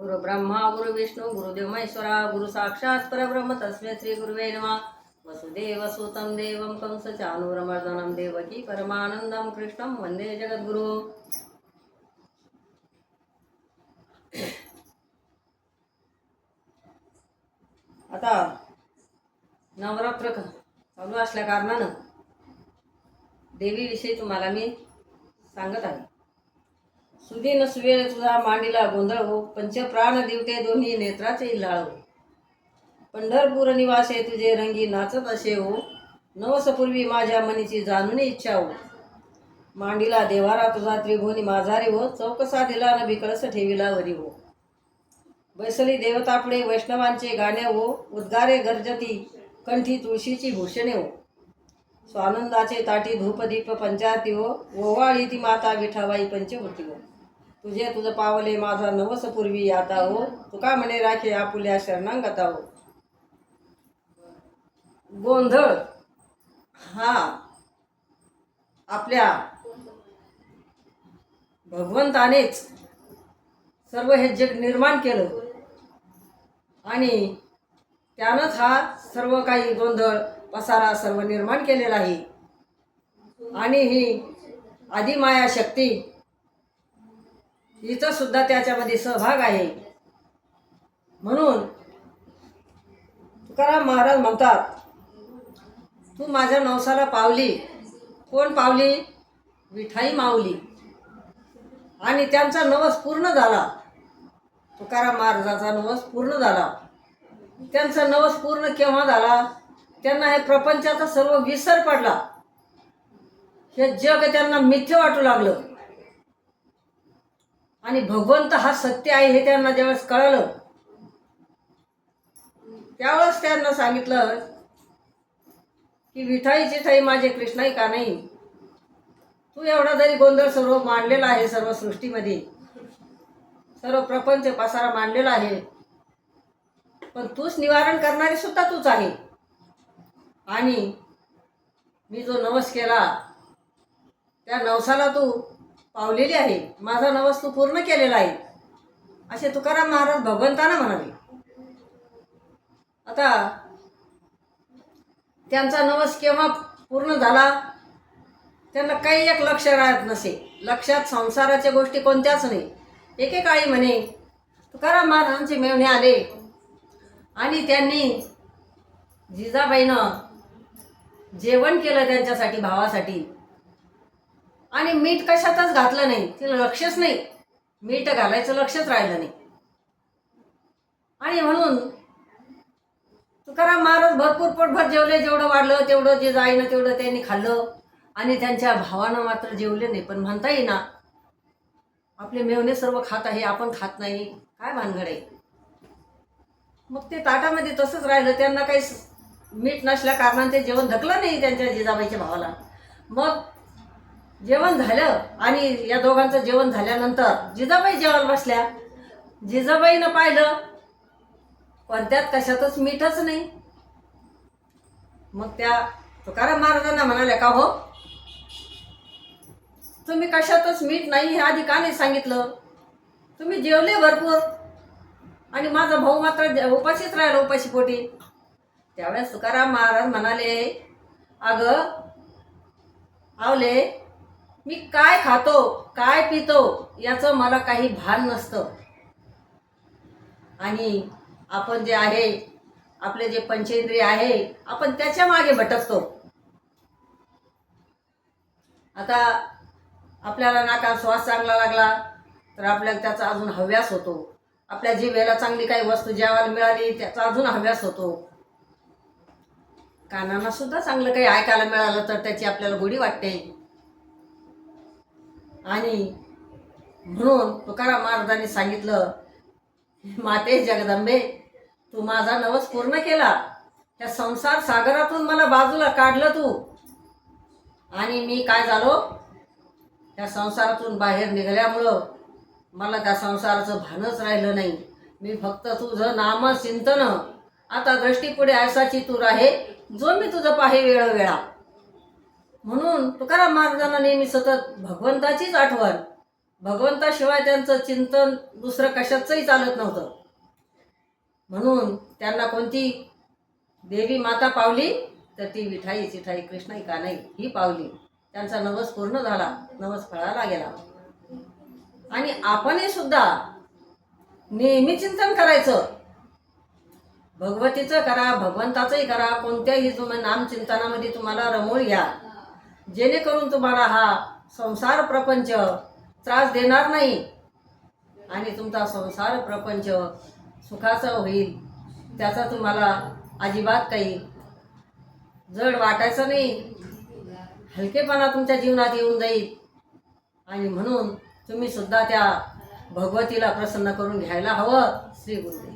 गुरु ब्रह्मा गुरु विष्णू गुरुदेव महेश्वरा गुरु साक्षात परब्रह्म तस्मे श्री गुरुवे नमः। वसुदेव सुतं देवं कंस चाणूरमर्दनं देवकी परमानन्दं कृष्णं वन्दे जगद्गुरु। आता नवरात्र चालू असल्या कारणानं देवीविषयी तुम्हाला मी सांगत आहे. सुदीन सुवेळ तुझा मांडीला गोंधळ हो पंचप्राण दिवटे दोन्ही नेत्राचे लाळ. हो पंढरपूर निवासे तुझे रंगी नाचत असे हो नवसपूर्वी माझ्या मनीची जाणून इच्छा हो. मांडीला देवारा तुझा त्रिभुवनी माझारी हो चौकसा दिला न बिकळस ठेविला वरी हो. बैसली देवतापुढे वैष्णवांचे गाणे हो उद्गारे गर्जती कंठी तुळशीची भूषणे हो. स्वानंदाचे ताटी धूपदीप पंचारती हो ओवाळी ती माता विठाबाई पंचवटी हो तुझे तुझं पावले माझा नवस पूर्वी आता हो तुका म्हणे राखे आपुल्या शरणांगता हो गोंधळ. हा. आपल्या भगवंतानेच सर्व हे जग निर्माण केलं. आणि त्यानंच हा सर्व काही गोंधळ पसारा सर्व निर्माण केलेला आहे. आणि ही आदिमाया शक्ती हिचा सुद्धा त्याच्यामध्ये सहभाग आहे. म्हणून तुकाराम महाराज म्हणतात तू माझ्या नवसाला पावली. कोण पावली? विठाई मावली आणि त्यांचा नवस पूर्ण झाला. तुकाराम महाराजाचा नवस पूर्ण झाला. त्यांचा नवस पूर्ण केव्हा झाला? त्यांना हे प्रपंचाचा सर्व विसर पडला. हे जग त्यांना मिथ्य वाटू लागलं. आणि भगवंत हा सत्य आहे हे त्यांना ज्यावेळेस कळलं त्यावेळेस त्यांना सांगितलं की विठाई चिठाई माझे कृष्णाई का नाही? तू एवढा जरी गोंधळ सर्व मांडलेला आहे सर्व सृष्टीमध्ये सर्व प्रपंच पसारा मांडलेला आहे पण तूच निवारण करणारी सुद्धा तूच आहे. आणि मी जो नवस केला त्या नवसाला तू पावलेली आहे. माझा नवस तू पूर्ण केलेला आहे. असे तुकाराम महाराज भगवंताना म्हणाले. आता त्यांचा नवस केव्हा पूर्ण झाला? त्यांना काही एक लक्ष राहत नसे. लक्षात संसाराच्या गोष्टी कोणत्याच नाही. एकेकाळी म्हणे तुकाराम महाराजांचे मेवणे आले आणि त्यांनी जिजाबाईनं जेवण केलं त्यांच्यासाठी भावासाठी. आणि मीठ कशातच घातलं नाही. तिला लक्षच नाही. मीठ घालायचं लक्षच राहिलं नाही. आणि म्हणून तुकाराम महाराज भरपूर पोटभर जेवले जेवढं वाढलं तेवढं जे जाईनं तेवढं त्यांनी खाल्लं. आणि त्यांच्या भावानं मात्र जेवले नाही. पण म्हणता येईना आपले मेवणे सर्व खात आहे आपण खात नाही. काय भानगड आहे? मग ते ताटामध्ये तसंच राहिलं. त्यांना काही मीठ नसल्या कारणाने ते जेवण धकलं नाही त्यांच्या जिजाबाईच्या भावाला. मग जेवण झालं आणि या दोघांचं जेवण झाल्यानंतर जिजाबाई जेवायला बसल्या. जिजाबाईनं पाहिलं पण त्यात कशातच मीठच नाही. मग त्या तुकाराम महाराजांना म्हणाल्या का हो? तुम्ही कशातच मीठ नाही हे आधी का नाही सांगितलं? तुम्ही जेवले भरपूर. आणि माझा भाऊ मात्र उपाशीच राहिला उपाशी पोटी. त्यावेळेस तुकाराम महाराज म्हणाले अगं आवले मी काय खातो काय पितो याचं मला काही भान नसतं. आणि आपण जे आहे आपले जे पंचेंद्रिय आहे आपण त्याच्यामागे भटकतो. आता आपल्याला नाका श्वास चांगला लागला तर आपल्याला त्याचा अजून हव्यास होतो. आपल्या जिभेला चांगली काही वस्तू जेवायला मिळाली त्याचा अजून हव्यास होतो. कानांना सुद्धा चांगलं काही ऐकायला मिळालं तर त्याची आपल्याला गोडी वाटते. आणि म्हणून तुकाराम महाराजांनी सांगितलं माते जगदंबे तू माझा नवस पूर्ण केला. त्या संसार सागरातून मला बाजूला काढलं तू. आणि मी काय झालो? त्या संसारातून बाहेर निघाल्यामुळं मला त्या संसाराचं भानच राहिलं नाही. मी फक्त तुझं नाम चिंतन आता दृष्टीपुढे आयसाची तूर आहे. जो मी तुझं पाहे वेळोवेळा. म्हणून तुकाराम महाराजांना नेहमी सतत भगवंताचीच आठवण. भगवंताशिवाय त्यांचं चिंतन दुसरं कशाचंही चालत नव्हतं. म्हणून त्यांना कोणती देवी माता पावली तर ती विठाई चिठाई कृष्णाई का नाही ही पावली. त्यांचा नवस पूर्ण झाला नवस फळाला गेला. आणि आपणही सुद्धा नेहमी चिंतन करायचं. भगवतीचं करा भगवंताचंही करा कोणत्याही तुम्ही नामचिंतनामध्ये तुम्हाला रमून घ्या. जेणेकरून तुम्हाला हा संसार प्रपंच त्रास देणार नाही आणि तुमचा संसार प्रपंच सुखाचा होईल. त्याचा तुम्हाला अजिबात काही जड वाटायचं नाही. हलकेपणा तुमच्या जीवनात येऊन जाईल. आणि म्हणून तुम्ही सुद्धा त्या भगवतीला प्रसन्न करून घ्यायला हवं श्री गुरुदेव.